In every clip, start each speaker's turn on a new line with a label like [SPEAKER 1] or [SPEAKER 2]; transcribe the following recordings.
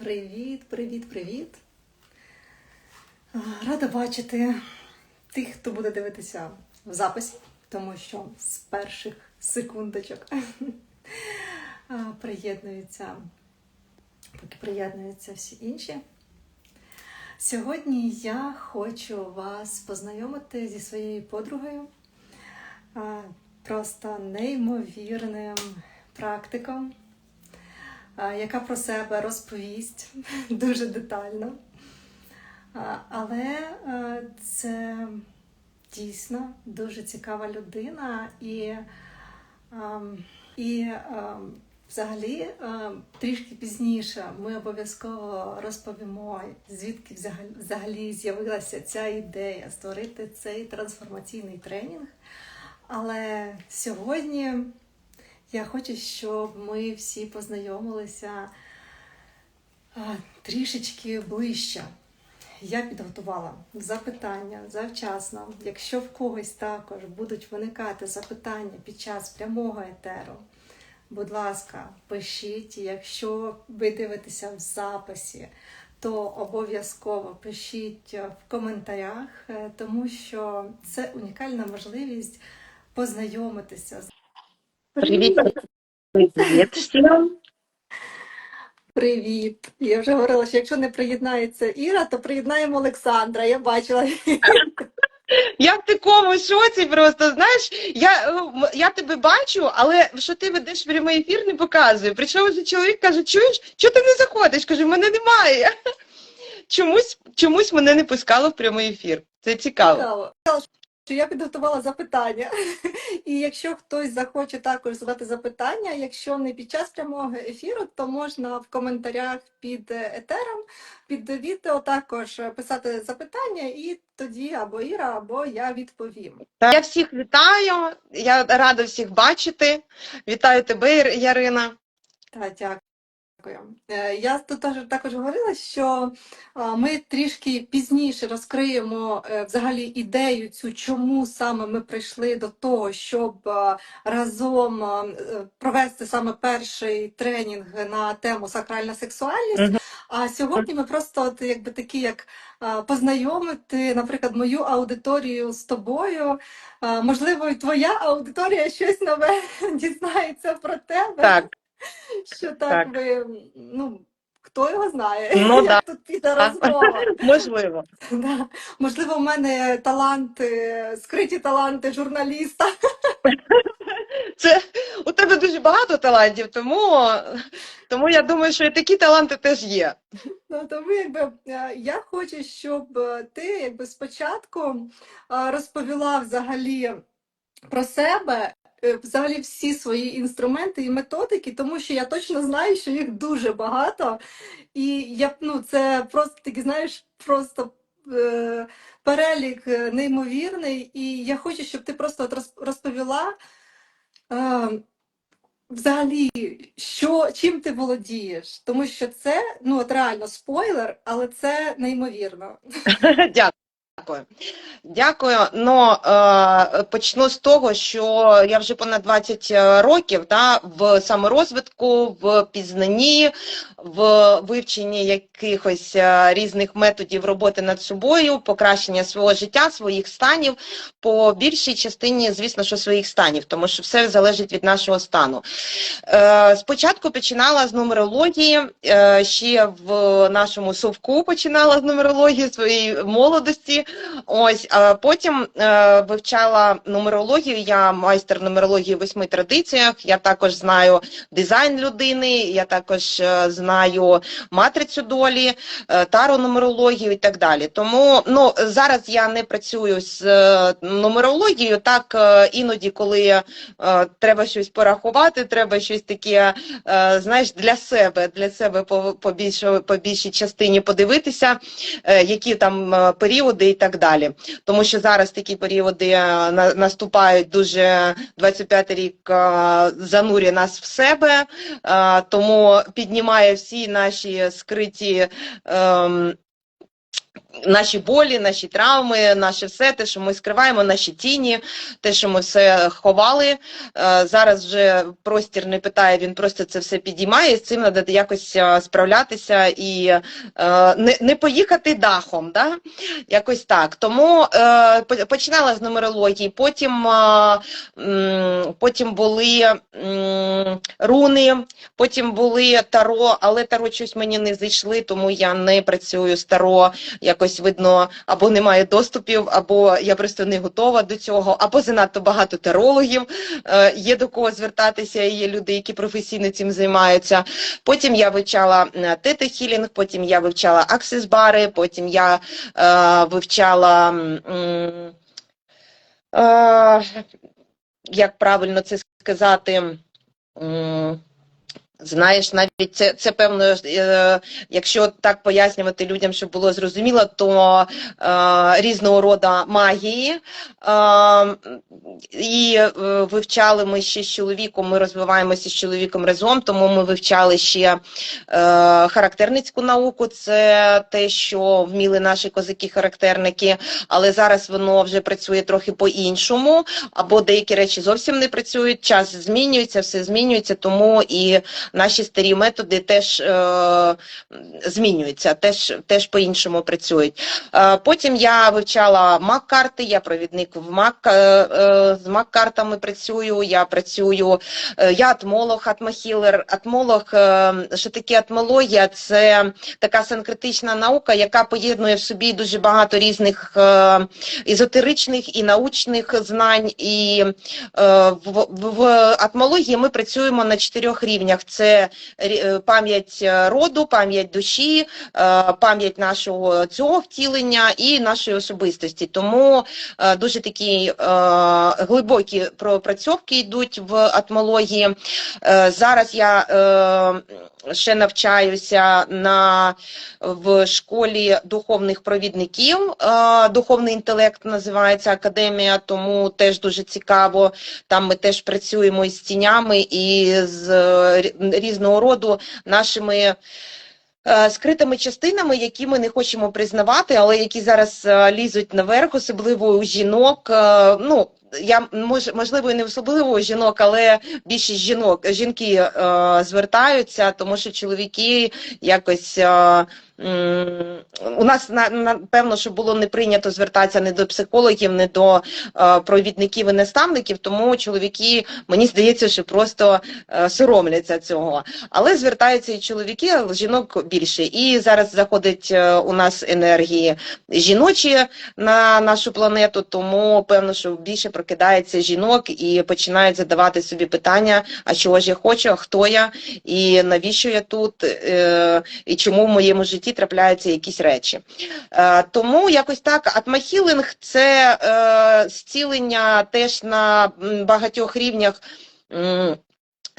[SPEAKER 1] Привіт, привіт, привіт. Рада бачити тих, хто буде дивитися в записі, тому що з перших секундочок приєднуються, поки приєднуються всі інші. Сьогодні я хочу вас познайомити зі своєю подругою, просто неймовірним практиком яка про себе розповість дуже детально. Але це дійсно дуже цікава людина, і, і взагалі трішки пізніше ми обов'язково розповімо, звідки взагалі з'явилася ця ідея створити цей трансформаційний тренінг. Але сьогодні я хочу, щоб ми всі познайомилися трішечки ближче. Я підготувала запитання завчасно. Якщо в когось також будуть виникати запитання під час прямого етеру, будь ласка, пишіть. Якщо ви дивитеся в записі, то обов'язково пишіть в коментарях, е, тому що це унікальна можливість познайомитися з
[SPEAKER 2] Привіт, привіт всім.
[SPEAKER 1] Привіт! Я вже говорила, що якщо не приєднається Іра, то приєднаємо Олександра. Я бачила.
[SPEAKER 2] Я в такому шоці просто, знаєш, я, е, я тебе бачу, але що ти ведеш прямий ефір, не показує. Прийшов вже чоловік, каже, чуєш, чого ти не заходиш? Кажу, мене немає. Чомусь, чомусь мене не пускало в прямий ефір. Це цікаво.
[SPEAKER 1] Цікаво. Що я підготувала запитання. І якщо хтось захоче також задати запитання, якщо не під час прямого ефіру, то можна в коментарях під етером, під відео також писати запитання, і тоді або Іра, або я відповім.
[SPEAKER 2] Я всіх вітаю, я рада всіх бачити. Вітаю тебе, Ярина.
[SPEAKER 1] Так, дякую. Е, Я тут також говорила, що ми трішки пізніше розкриємо е, взагалі ідею цю, чому саме ми прийшли до того, щоб разом е, провести саме перший тренінг на тему сакральна сексуальність. А сьогодні ми просто от, якби такі, як познайомити, наприклад, мою аудиторію з тобою. Можливо, і твоя аудиторія щось нове дізнається про тебе.
[SPEAKER 2] Так,
[SPEAKER 1] Що так,
[SPEAKER 2] Так.
[SPEAKER 1] ви, ну, хто його знає,
[SPEAKER 2] Ну,
[SPEAKER 1] як
[SPEAKER 2] да.
[SPEAKER 1] тут піде розмова.
[SPEAKER 2] можливо.
[SPEAKER 1] Да. Можливо, в мене таланти, скриті таланти журналіста.
[SPEAKER 2] Це у тебе дуже багато талантів, тому, тому я думаю, що і такі таланти теж є.
[SPEAKER 1] Ну, тому якби е, я хочу, щоб е, ти якби спочатку е, розповіла взагалі про себе, е, взагалі всі свої інструменти і методики, тому що я точно знаю, що їх дуже багато. І я ну, це просто такий, знаєш, просто е, перелік е, неймовірний. І я хочу, щоб ти просто розповіла. Е, Взагалі, що, чим ти володієш? Тому що це, ну от реально спойлер, але це неймовірно.
[SPEAKER 2] Дякую. Дякую. Ну, е, почну з того, що я вже понад 20 років да, в саморозвитку, в пізнанні, в вивченні якихось е, різних методів роботи над собою, покращення свого життя, своїх станів, по більшій частині, звісно, що своїх станів, тому що все залежить від нашого стану. Е, Спочатку починала з нумерології, е, ще в нашому совку починала з нумерології своєї молодості. Ось, потім е, вивчала нумерологію. Я майстер нумерології в восьми традиціях. Я також знаю дизайн людини, я також е, знаю матрицю долі, е, таро-нумерологію і так далі. Тому ну, зараз я не працюю з нумерологією. Так іноді, коли треба щось порахувати, треба щось таке, знаєш, для себе, для себе по, більшій частині подивитися, які там періоди так далі. Тому що зараз такі періоди е, на- наступають дуже 25 рік е, занурює нас в себе, е, тому піднімає всі наші скриті. Наші болі, наші травми, наше все, те, що ми скриваємо, наші тіні, те, що ми все ховали. Е, Зараз вже простір не питає, він просто це все підіймає. і З цим треба якось е, справлятися і е, не, поїхати дахом. Да? Якось так. Тому починала з нумерології, потім, потім були руни, потім були таро, але таро щось мені не зайшли, тому я не працюю з таро. Якось видно, або немає доступів, або я просто не готова до цього, або занадто багато тарологів. Е, є до кого звертатися, є люди, які професійно цим займаються. Потім я вивчала тета хілінг, потім я вивчала аксес-бари, потім я е, вивчала. е, як правильно це сказати? Знаєш, навіть це, це певно, е, якщо так пояснювати людям, щоб було зрозуміло, то е, різного роду магії. Е, і е, вивчали ми ще з чоловіком, ми розвиваємося з чоловіком разом, тому ми вивчали ще е, характерницьку науку, це те, що вміли наші козаки-характерники, але зараз воно вже працює трохи по-іншому, або деякі речі зовсім не працюють, час змінюється, все змінюється, тому і наші старі методи теж е, змінюються, теж, теж по-іншому працюють. Е, потім я вивчала мак-карти, я провідник в мак, е, е, з мак-картами працюю, я працюю, е, я атмолог, атмохілер. Атмолог, е, що таке атмологія? Це така санкретична наука, яка поєднує в собі дуже багато різних е, езотеричних і научних знань. І е, в, в, в атмології ми працюємо на чотирьох рівнях: це е, пам'ять е, роду, пам'ять душі, е, пам'ять нашого цього втілення і нашої особистості. Тому дуже такі глибокі пропрацьовки йдуть в атмології. Зараз я ще навчаюся на в школі духовних провідників. Е, Духовний інтелект називається академія, тому теж дуже цікаво. Там ми теж працюємо із тінями і з е, різного роду нашими. е, Скритими частинами, які ми не хочемо признавати, але які зараз лізуть наверх, особливо у жінок. Ну я мож, можливо і не особливо жінок, але більшість жінок жінки е, звертаються, тому що чоловіки якось. Е, у нас напевно, що було не прийнято звертатися не до психологів, не до е, провідників і наставників, тому чоловіки, мені здається, що просто е, соромляться цього. Але звертаються і чоловіки, але жінок більше. І зараз заходить е, у нас енергії жіночі на нашу планету, тому певно, що більше прокидається жінок і починають задавати собі питання: а чого ж я хочу, а хто я, і навіщо я тут, і чому в моєму житті трапляються якісь речі. Е, тому якось так, атмахілинг це е, зцілення теж на багатьох рівнях.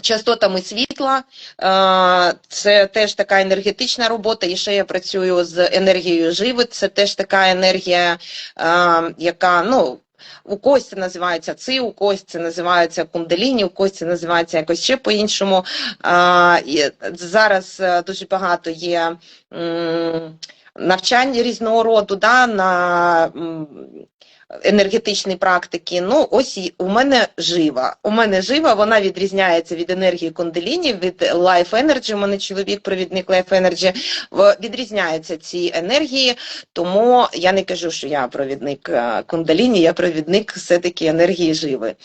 [SPEAKER 2] Частотами світла, е, це теж така енергетична робота. І ще я працюю з енергією живи. Це теж така енергія, яка ну. У когось це називається ци, у когось це називається кундаліні, у когось це називається якось ще по-іншому. Зараз дуже багато є навчань різного роду да, на енергетичні практики. Ну, ось і у мене жива. У мене жива, вона відрізняється від енергії кундаліні, від Life Energy. У мене чоловік, провідник Life Energy. Відрізняються ці енергії, тому я не кажу, що я провідник е, кундаліні, я провідник все-таки енергії живи.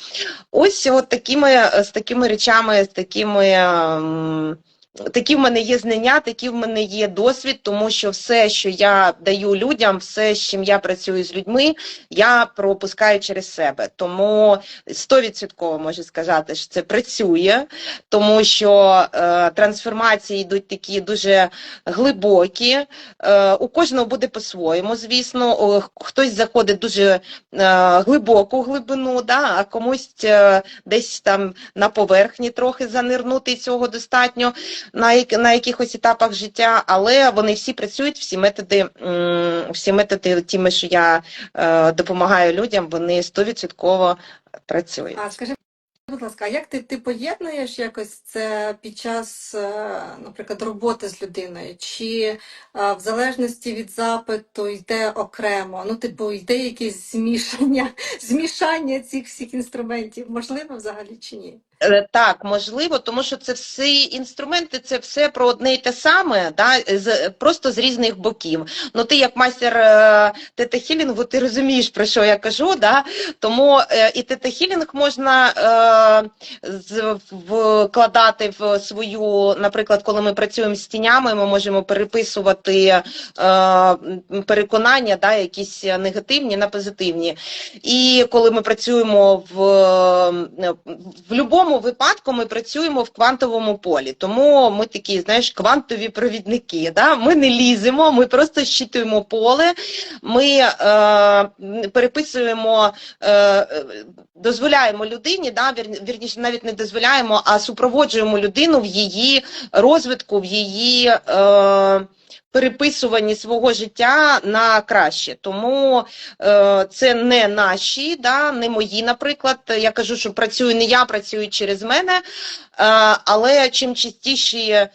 [SPEAKER 2] Ось от такими, з такими речами, з такими. Такі в мене є знання, такі в мене є досвід, тому що все, що я даю людям, все, з чим я працюю з людьми, я пропускаю через себе. Тому стовідсотково можу сказати, що це працює, тому що е, трансформації йдуть такі дуже глибокі. Е, у кожного буде по-своєму, звісно. Хтось заходить дуже е, глибоку глибину, да, а комусь е, десь там на поверхні трохи занирнути цього достатньо на, на якихось етапах життя, але вони всі працюють, всі методи, всі методи, тими, що я е, допомагаю людям, вони стовідсотково працюють.
[SPEAKER 1] А скажи, будь ласка, як ти, ти поєднуєш якось це під час, е, наприклад, роботи з людиною? Чи е, в залежності від запиту йде окремо? Ну, типу, йде якесь змішання, змішання цих всіх інструментів? Можливо, взагалі чи ні?
[SPEAKER 2] Е, Так, можливо, тому що це всі інструменти, це все про одне і те саме, да, з, просто з різних боків. Ну, ти як майстер е, тета-хілінгу, ти розумієш, про що я кажу, да? тому е, і тета-хілінг можна е, вкладати в свою, наприклад, коли ми працюємо з тінями, ми можемо переписувати е, переконання, да, якісь негативні на позитивні. І коли ми працюємо в, в будь-якому випадку, ми працюємо в квантовому полі. Тому ми такі, знаєш, квантові провідники. Да? Ми не ліземо, ми просто щитуємо поле, ми е, переписуємо, е, дозволяємо людині, да, вірніше, навіть не дозволяємо, а супроводжуємо людину в її розвитку, в її. Е, переписуванні свого життя на краще. Тому е, це не наші, да, не мої, наприклад. Я кажу, що працюю не я, працюю через мене. Е, але чим частіші е,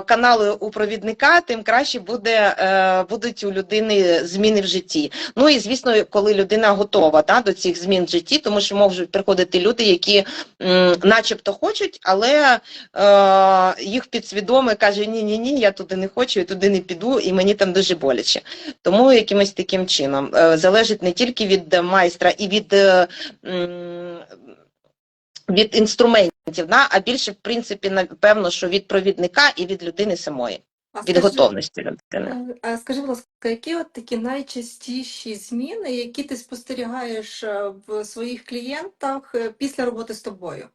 [SPEAKER 2] канали у провідника, тим краще буде, е, будуть у людини зміни в житті. Ну і звісно, коли людина готова да, до цих змін в житті, тому що можуть приходити люди, які м, начебто хочуть, але е, їх підсвідоме каже: ні, ні, ні, я туди не хочу, я туди не піду, і мені там дуже боляче. Тому якимось таким чином залежить не тільки від майстра і від. м, від інструментів, да, а більше, в принципі, напевно, що від провідника і від людини самої,
[SPEAKER 1] А
[SPEAKER 2] від
[SPEAKER 1] скажи,
[SPEAKER 2] готовності людини.
[SPEAKER 1] е, а скажи, будь ласка, які от такі найчастіші зміни, які ти спостерігаєш е, в своїх клієнтах е, після роботи з тобою?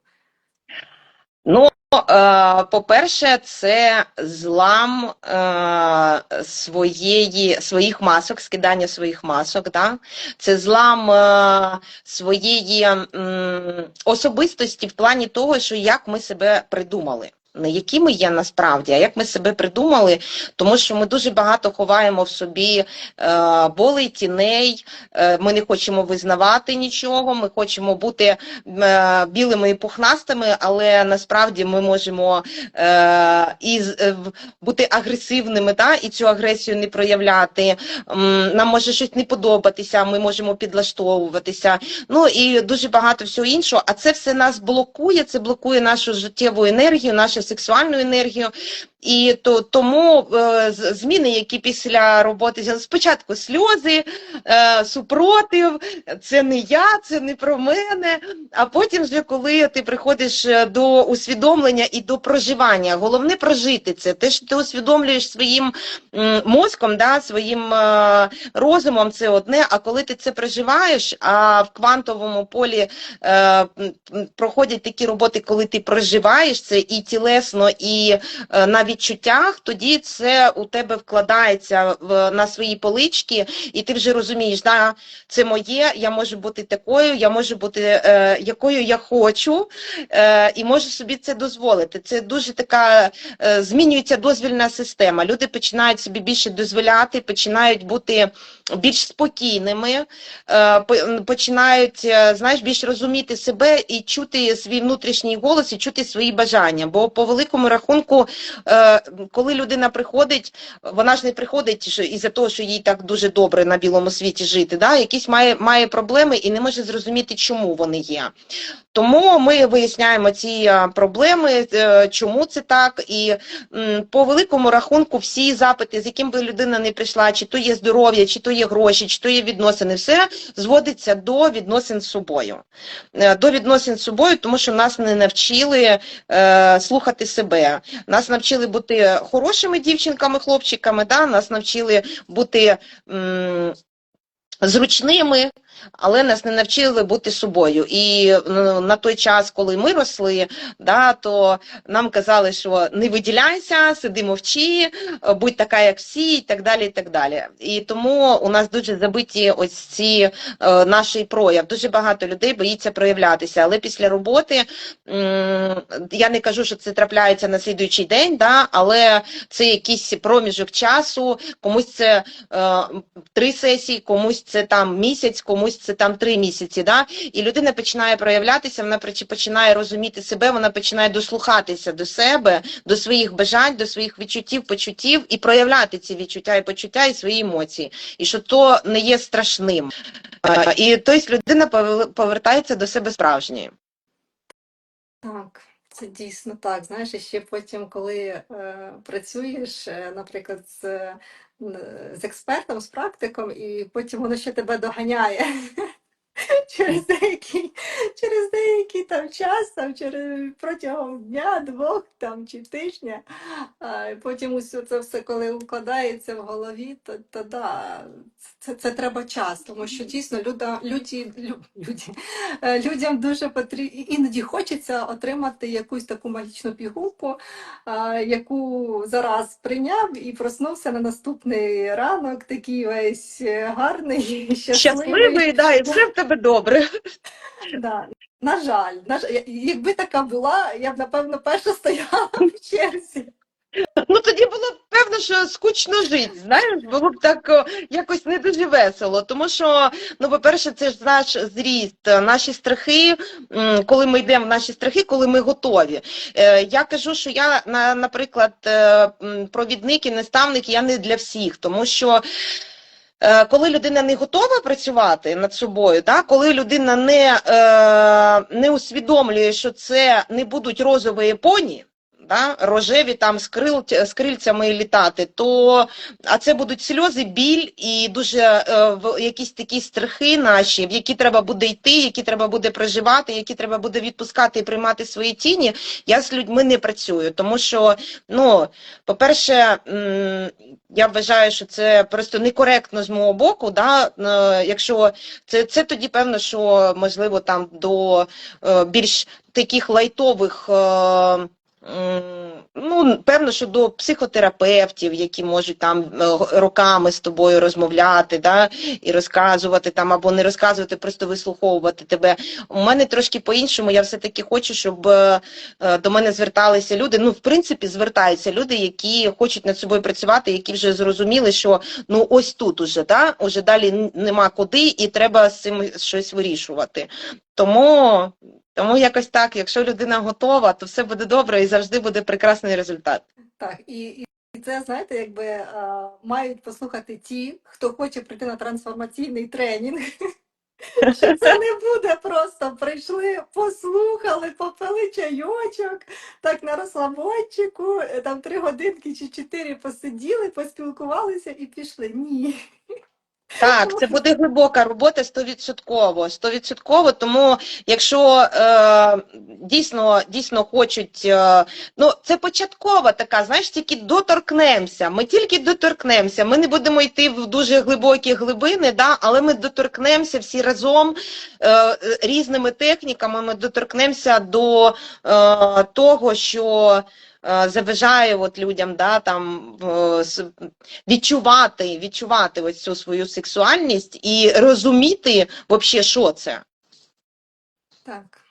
[SPEAKER 2] Ну, по-перше, це злам е, своєї, своїх масок, скидання своїх масок. Да? Це злам е, своєї особистості в плані того, що як ми себе придумали. Не які ми є насправді, а як ми себе придумали, тому що ми дуже багато ховаємо в собі е, болей, тіней, е, ми не хочемо визнавати нічого, ми хочемо бути е, білими і пухнастими, але насправді ми можемо е, і бути агресивними, та, і цю агресію не проявляти. Нам може щось не подобатися, ми можемо підлаштовуватися. Ну і дуже багато всього іншого. А це все нас блокує, це блокує нашу життєву енергію, нашу сексуальну енергію. І то тому е, зміни, які після роботи спочатку сльози, е, супротив, це не я, це не про мене. А потім, вже коли ти приходиш е, до усвідомлення і до проживання, головне прожити це. Те, що ти усвідомлюєш своїм мозком, да, своїм е, розумом, це одне. А коли ти це проживаєш, а в квантовому полі е, проходять такі роботи, коли ти проживаєш це і тілесно, і е, на відчуттях, тоді це у тебе вкладається в, на свої полички, і ти вже розумієш, да, це моє, я можу бути такою, я можу бути е, якою я хочу, е, і можу собі це дозволити. Це дуже така е, змінюється дозвільна система. Люди починають собі більше дозволяти, починають бути більш спокійними, е, починають е, знаєш, більш розуміти себе і чути свій внутрішній голос, і чути свої бажання. Бо по великому рахунку, е, коли людина приходить, вона ж не приходить із-за того, що їй так дуже добре на білому світі жити. Да? Якісь має, має проблеми і не може зрозуміти, чому вони є. Тому ми виясняємо ці е, проблеми, е, чому це так, і по великому рахунку всі запити, з яким би людина не прийшла, чи то є здоров'я, чи то є гроші, чи то є відносини, все зводиться до відносин з собою. Е, До відносин з собою, тому що нас не навчили слухати себе. Нас навчили бути хорошими дівчинками, хлопчиками, да? нас навчили бути зручними, але нас не навчили бути собою. І ну, на той час, коли ми росли, да, то нам казали, що не виділяйся, сиди мовчи, будь така, як всі, і так далі. І так далі. І тому у нас дуже забиті ось ці е, наші прояв. Дуже багато людей боїться проявлятися. Але після роботи м, я не кажу, що це трапляється на слідуючий день, да, але це якийсь проміжок часу, комусь це е, три сесії, комусь це там місяць, комусь комусь це там три місяці. Да? І людина починає проявлятися, вона починає розуміти себе, вона починає дослухатися до себе, до своїх бажань, до своїх відчуттів, почуттів і проявляти ці відчуття і почуття і свої емоції. І що то не є страшним. І тобто людина повертається до себе справжньою.
[SPEAKER 1] Так, це дійсно так. Знаєш, ще потім, коли е, працюєш, е, наприклад, з, з експертом, з практиком, і потім воно ще тебе доганяє через деякий, через деякий там час, там, через, протягом дня, двох там, чи тижня. А, потім усе це все, коли укладається в голові, то, то да, це, це треба час, тому що дійсно люда, люді, люді, Е, людям дуже потрібно, іноді хочеться отримати якусь таку магічну пігулку, а, яку зараз прийняв і проснувся на наступний ранок, такий весь е, гарний, щасливий.
[SPEAKER 2] Щасливий, да, і все в тебе добре.
[SPEAKER 1] Да. На жаль, на жаль, якби така була, я б напевно перша стояла в черзі.
[SPEAKER 2] Ну тоді було б певно, що скучно жити, знаєш, було б так о, якось не дуже весело. Тому що, ну, по-перше, це ж наш зріст, наші страхи, коли ми йдемо в наші страхи, коли ми готові. Е, Я кажу, що я, на- наприклад, е, провідник і наставник, я не для всіх, тому що. Е, Коли людина не готова працювати над собою, да, коли людина не, е, не усвідомлює, що це не будуть розові поні, да, рожеві там з, крил, з крильцями літати, то а це будуть сльози, біль і дуже е, якісь такі страхи наші, в які треба буде йти, які треба буде проживати, які треба буде відпускати і приймати свої тіні. Я з людьми не працюю, тому що, ну, по-перше, я вважаю, що це просто некоректно з мого боку. Да? е, Якщо це, це тоді певно, що можливо там до е, більш таких лайтових. Ну, певно, що до психотерапевтів, які можуть там е, роками з тобою розмовляти, да, і розказувати там або не розказувати, просто вислуховувати тебе. У мене трошки по-іншому. Я все-таки хочу, щоб е, е, до мене зверталися люди. Ну, в принципі, звертаються люди, які хочуть над собою працювати, які вже зрозуміли, що ну ось тут уже, да, уже далі нема куди, і треба з цим щось вирішувати. Тому. Тому якось так, якщо людина готова, то все буде добре і завжди буде прекрасний результат.
[SPEAKER 1] Так, і, і це, знаєте, якби е, мають послухати ті, хто хоче прийти на трансформаційний тренінг. Що це не буде просто прийшли, послухали, попили чайочок, так на розслабончику, е, там три годинки чи чотири посиділи, поспілкувалися і пішли. Ні.
[SPEAKER 2] Так, це буде глибока робота стовідсотково. Стовідсотково, тому якщо е, дійсно, дійсно хочуть, е, ну це початкова така, знаєш, тільки доторкнемося. Ми тільки доторкнемося. Ми не будемо йти в дуже глибокі глибини, да, але ми доторкнемося всі разом е, різними техніками. Ми доторкнемося до е, того, що. Е, Заважає от людям да, там, е, відчувати, відчувати ось цю свою сексуальність і розуміти, вообще, що це.
[SPEAKER 1] Так,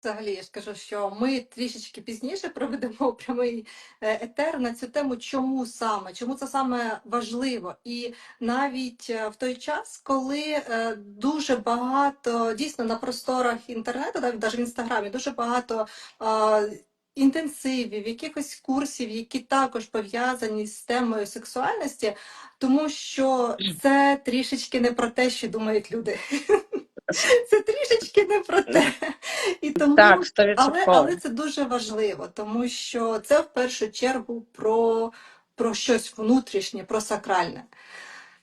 [SPEAKER 1] взагалі я ж кажу, що ми трішечки пізніше проведемо прямий е, етер на цю тему, чому саме, чому це саме важливо. І навіть в той час, коли дуже багато, дійсно на просторах інтернету, навіть в інстаграмі, дуже багато інтенсивів, якихось курсів, які також пов'язані з темою сексуальності, тому що це трішечки не про те, що думають люди. Це трішечки не про те. І тому,
[SPEAKER 2] Так,
[SPEAKER 1] але, але це дуже важливо, тому що це в першу чергу про, про щось внутрішнє, про сакральне.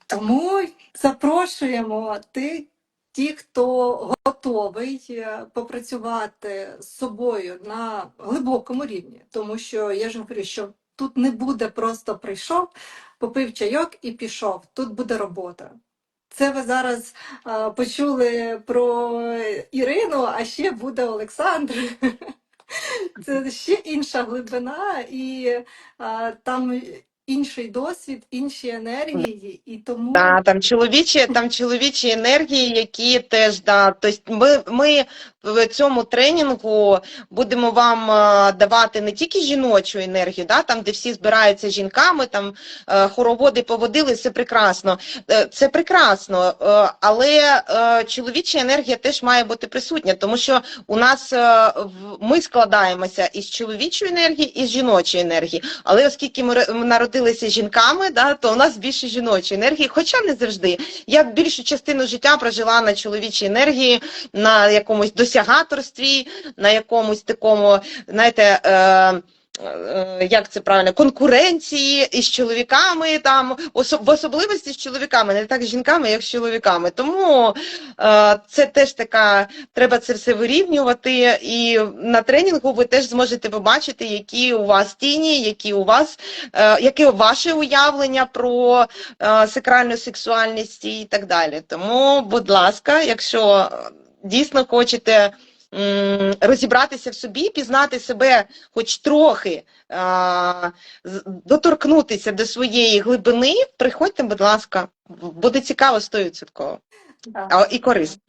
[SPEAKER 1] Тому запрошуємо ти, ті, хто готовий е, попрацювати з собою на глибокому рівні, тому що я ж говорю, що тут не буде просто прийшов, попив чайок і пішов. Тут буде робота. Це ви зараз а, почули про Ірину, а ще буде Олександр. Це ще інша глибина, і а, там інший досвід, інші енергії, і тому
[SPEAKER 2] Да, там чоловічі, там чоловічі енергії, які теж да. Тобто ми, ми в цьому тренінгу будемо вам е, давати не тільки жіночу енергію, да, там, де всі збираються жінками, там е, хороводи поводили, це прекрасно. Е, Це прекрасно, але чоловіча енергія теж має бути присутня, тому що у нас ми складаємося із чоловічої енергії і з жіночої енергії. Але оскільки ми ро- народилися жінками, да, то у нас більше жіночої енергії, хоча не завжди. Я більшу частину життя прожила на чоловічій енергії, на якомусь досягаторстві, на якомусь такому, знаєте. Е, е, Як це правильно, конкуренції із чоловіками, там в особливості з чоловіками, не так з жінками, як з чоловіками. Тому е, це теж така, треба це все вирівнювати. І на тренінгу ви теж зможете побачити, які у вас тіні, які у вас, е, яке ваше уявлення про е, сакральну сексуальність і так далі. Тому, будь ласка, якщо дійсно хочете розібратися в собі, пізнати себе хоч трохи, доторкнутися до своєї глибини, приходьте, будь ласка, буде цікаво 100%.
[SPEAKER 1] Да.
[SPEAKER 2] І корисно.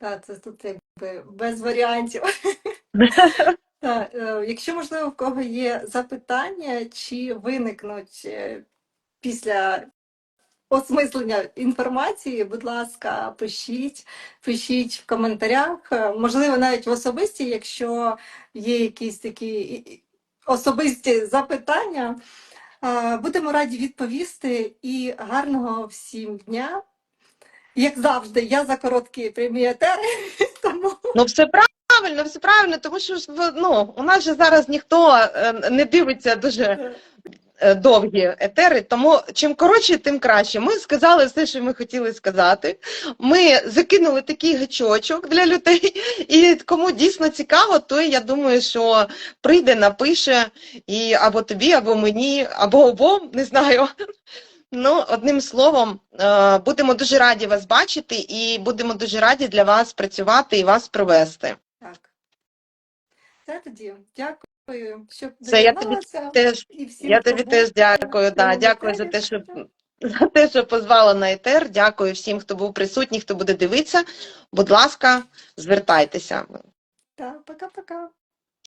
[SPEAKER 1] Так, це тут якби без варіантів. Так, е, якщо можливо в кого є запитання, чи виникнуть е, після осмислення інформації, будь ласка, пишіть, пишіть в коментарях, е, можливо, навіть в особисті, якщо є якісь такі особисті запитання. Е, Будемо раді відповісти і гарного всім дня. Як завжди, я за короткі прямі етери, тому
[SPEAKER 2] Ну, все правильно, все правильно, тому що ну, у нас же зараз ніхто е, не дивиться дуже довгі етери, тому чим коротше, тим краще. Ми сказали все, що ми хотіли сказати. Ми закинули такий гачочок для людей, і кому дійсно цікаво, той я думаю, що прийде, напише і або тобі, або мені, або обом, не знаю. Ну, одним словом, е, будемо дуже раді вас бачити і будемо дуже раді для вас працювати і вас провести.
[SPEAKER 1] так. Це тоді. Дякую, що
[SPEAKER 2] Це я тобі. Теж
[SPEAKER 1] І всім,
[SPEAKER 2] Я тобі теж дякую. Да, дякую за те, що за те, що позвала на етер. Дякую всім, хто був присутній, хто буде дивитися. Будь ласка, звертайтеся.
[SPEAKER 1] Так, пока-пока.